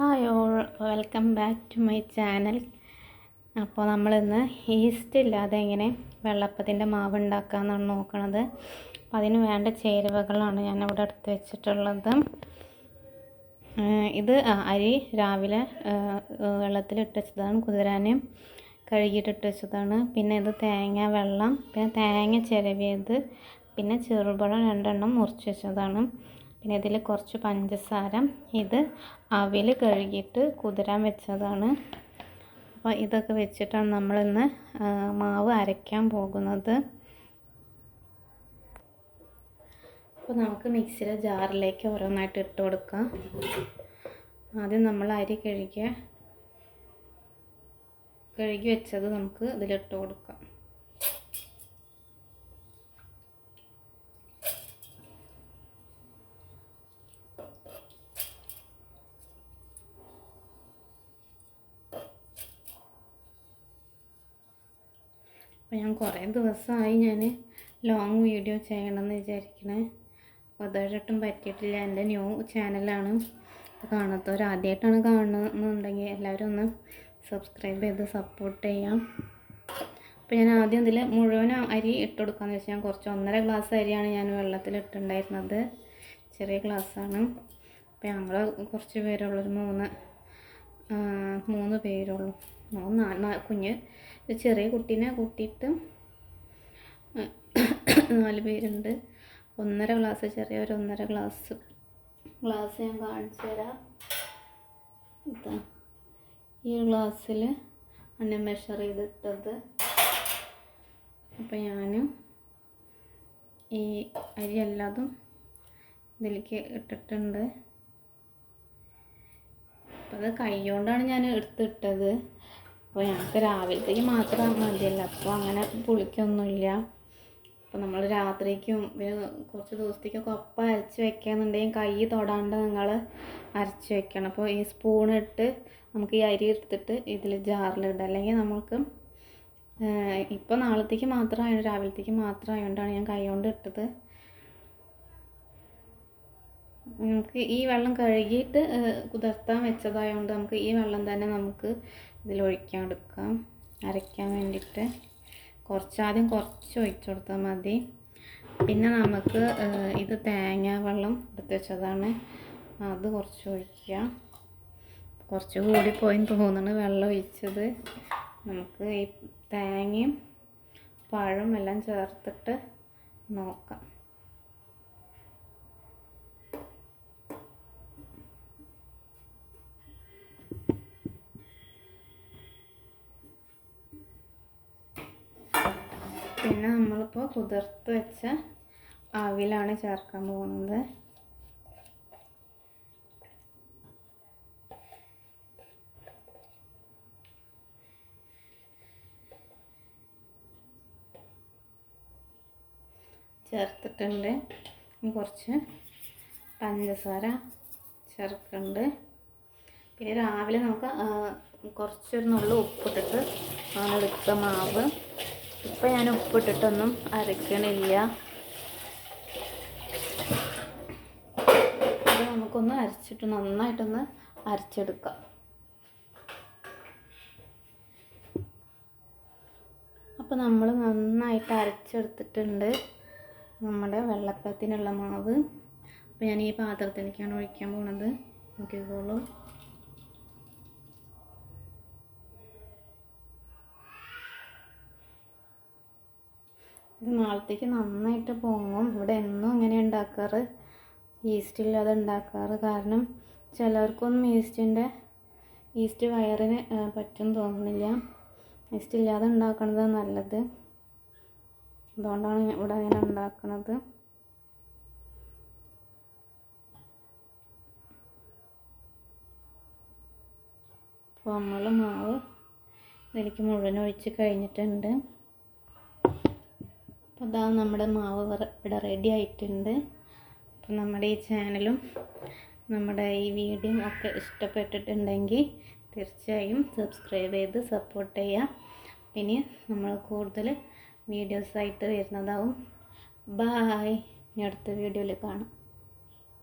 Hi all welcome back to my channel. അപ്പോൾ നമ്മളിന്ന് east ഇല്ലാതെ എങ്ങനെ വെള്ളപ്പത്തിന്റെ മാവ് ഉണ്ടാക്കാമെന്നാണ് നോക്കണത്. അപ്പോൾ അതിന് വേണ്ട ചേരുവകളാണ് ഞാൻ ഇവിടെ എടുത്ത് വെച്ചിട്ടുള്ളത്. ഇത് അരി രാവിലെ വെള്ളത്തിലിട്ട് വെച്ചതാണ് കുതിരാനും കഴുകിയിട്ടിട്ട് വെച്ചതാണ്. പിന്നെ ഇത് തേങ്ങ വെള്ളം പിന്നെ തേങ്ങ ചിരവിയത് പിന്നെ ചെറുപഴം രണ്ടെണ്ണം മുറിച്ച് വെച്ചതാണ്. പിന്നെ ഇതിൽ കുറച്ച് പഞ്ചസാര ഇത് അവിൽ കഴുകിയിട്ട് കുതിരാൻ വെച്ചതാണ്. അപ്പോൾ ഇതൊക്കെ വെച്ചിട്ടാണ് നമ്മളിന്ന് മാവ് അരയ്ക്കാൻ പോകുന്നത്. അപ്പോൾ നമുക്ക് മിക്സിയിലെ ജാറിലേക്ക് ഓരോന്നായിട്ട് ഇട്ട് കൊടുക്കാം. ആദ്യം നമ്മൾ അരി കഴുകിയ കഴുകി വെച്ചത് നമുക്ക് ഇതിലിട്ട് കൊടുക്കാം. അപ്പോൾ ഞാൻ കുറേ ദിവസമായി ഞാൻ ലോങ് വീഡിയോ ചെയ്യണമെന്ന് വിചാരിക്കണേ. അപ്പോൾ അതായിട്ടും പറ്റിയിട്ടില്ല. എന്റെ ന്യൂ ചാനലാണ്. കാണാത്തവർ ആദ്യമായിട്ടാണ് കാണുന്നുണ്ടെങ്കിൽ എല്ലാവരും ഒന്ന് സബ്സ്ക്രൈബ് ചെയ്ത് സപ്പോർട്ട് ചെയ്യാം. അപ്പോൾ ഞാൻ ആദ്യം ഇതിൽ മുഴുവൻ അരി ഇട്ട് കൊടുക്കാമെന്ന് വെച്ചാൽ ഞാൻ കുറച്ച് ഒന്നര ഗ്ലാസ് അരിയാണ് ഞാൻ വെള്ളത്തിൽ ഇട്ടുണ്ടായിരുന്നത് ചെറിയ ക്ലാസ്സാണ്. അപ്പോൾ ഞങ്ങൾ കുറച്ച് പേരുള്ളൂ ഒരു മൂന്ന് മൂന്ന് പേരുള്ളൂ. മൂന്ന് നാല് കുഞ്ഞ് ചെറിയ കുട്ടീനെ കൂട്ടിയിട്ട് നാല് പേരുണ്ട്. ഒന്നര ഗ്ലാസ് ചെറിയ ഒരു ഒന്നര ഗ്ലാസ് ഗ്ലാസ് ഞാൻ കാണിച്ചു തരാം. ഇതാ ഈ ഒരു അന്നെ മെഷർ ചെയ്തിട്ടത്. അപ്പോൾ ഞാൻ ഈ അരി എല്ലാതും ഇതിലേക്ക് ഇട്ടിട്ടുണ്ട്. അപ്പോൾ അത് കൈകൊണ്ടാണ് ഞാൻ എടുത്തിട്ടത്. അപ്പോൾ ഞങ്ങൾക്ക് രാവിലത്തേക്ക് മാത്രം മതിയല്ല. അപ്പോൾ അങ്ങനെ പുളിക്കൊന്നുമില്ല. അപ്പോൾ നമ്മൾ രാത്രിക്കും പിന്നെ കുറച്ച് ദിവസത്തേക്കൊക്കെ ഒപ്പം അരച്ച് വെക്കാന്നുണ്ടെങ്കിൽ കൈ തൊടാണ്ട് നിങ്ങൾ അരച്ച് വെക്കണം. അപ്പോൾ ഈ സ്പൂൺ ഇട്ട് നമുക്ക് ഈ അരി എടുത്തിട്ട് ഇതിൽ ജാറിലിടുക അല്ലെങ്കിൽ നമുക്ക് ഇപ്പോൾ നാളത്തേക്ക് മാത്രമായ രാവിലത്തേക്ക് മാത്രം ആയതുകൊണ്ടാണ് ഞാൻ കൈ കൊണ്ട് ഇട്ടത്. നമുക്ക് ഈ വെള്ളം കഴുകിയിട്ട് കുതിർത്താൻ വെച്ചതായതുകൊണ്ട് നമുക്ക് ഈ വെള്ളം തന്നെ നമുക്ക് ഇതിലൊഴിക്കാൻ എടുക്കാം. അരയ്ക്കാൻ വേണ്ടിയിട്ട്. കുറച്ചാദ്യം കുറച്ച് ഒഴിച്ചു കൊടുത്താൽ മതി. പിന്നെ നമുക്ക് ഇത് തേങ്ങ വെള്ളം എടുത്ത് വെച്ചതാണ്. അത് കുറച്ച് ഒഴിക്കുക. കുറച്ച് കൂടി പോയി തോന്നുന്നു വെള്ളം ഒഴിച്ചത്. നമുക്ക് ഈ തേങ്ങയും പഴം എല്ലാം ചേർത്തിട്ട് നോക്കാം. പിന്നെ നമ്മളിപ്പോൾ കുതിർത്ത് വെച്ച അവിലാണ് ചേർക്കാൻ പോകുന്നത്. ചേർത്തിട്ടുണ്ട്. ഇനി കുറച്ച് പഞ്ചസാര ചേർക്കുന്നുണ്ട് പിന്നെ രാവിലെ നമുക്ക് കുറച്ചൊരു നുള്ളു ഉപ്പിട്ടിട്ട് എടുക്കുക മാവ് ഇപ്പം ഞാൻ ഉപ്പിട്ടിട്ടൊന്നും അരക്കണില്ല. നമുക്കൊന്ന് അരച്ചിട്ട് നന്നായിട്ടൊന്ന് അരച്ചെടുക്കാം. അപ്പോൾ നമ്മൾ നന്നായിട്ട് അരച്ചെടുത്തിട്ടുണ്ട് നമ്മുടെ വെള്ളപ്പത്തിനുള്ള മാവ്. അപ്പോൾ ഞാൻ ഈ പാത്രത്തിലേക്കാണ് ഒഴിക്കാൻ പോണത്. നോക്കിക്കോളൂ. ഇത് നാളത്തേക്ക് നന്നായിട്ട് പൊങ്ങും. ഇവിടെ എന്നും ഇങ്ങനെ ഉണ്ടാക്കാറ്. ഈസ്റ്റ് ഇല്ലാതെ ഉണ്ടാക്കാറ്. കാരണം ചിലർക്കൊന്നും ഈസ്റ്റിന്റെ ഈസ്റ്റ് വയറിന് പറ്റും തോന്നുന്നില്ല ഈസ്റ്റ് ഇല്ലാതെ ഉണ്ടാക്കണത് നല്ലത്. അതുകൊണ്ടാണ് ഇവിടെ അങ്ങനെ ഉണ്ടാക്കുന്നത് അപ്പോൾ നമ്മൾ മാവ് ഇതിലേക്ക് മുഴുവൻ ഒഴിച്ച് കഴിഞ്ഞിട്ടുണ്ട്. അപ്പോൾ അതാ നമ്മുടെ മാവ് ഇവിടെ റെഡി ആയിട്ടുണ്ട്. അപ്പോൾ നമ്മുടെ ഈ ചാനലും നമ്മുടെ ഈ വീഡിയോ ഒക്കെ ഇഷ്ടപ്പെട്ടിട്ടുണ്ടെങ്കിൽ തീർച്ചയായും സബ്സ്ക്രൈബ് ചെയ്ത് സപ്പോർട്ട് ചെയ്യാം. പിന്നെ നമ്മൾ കൂടുതൽ വീഡിയോസായിട്ട് വരുന്നതാവും. ബായ് ഇനി അടുത്ത വീഡിയോയിൽ കാണാം.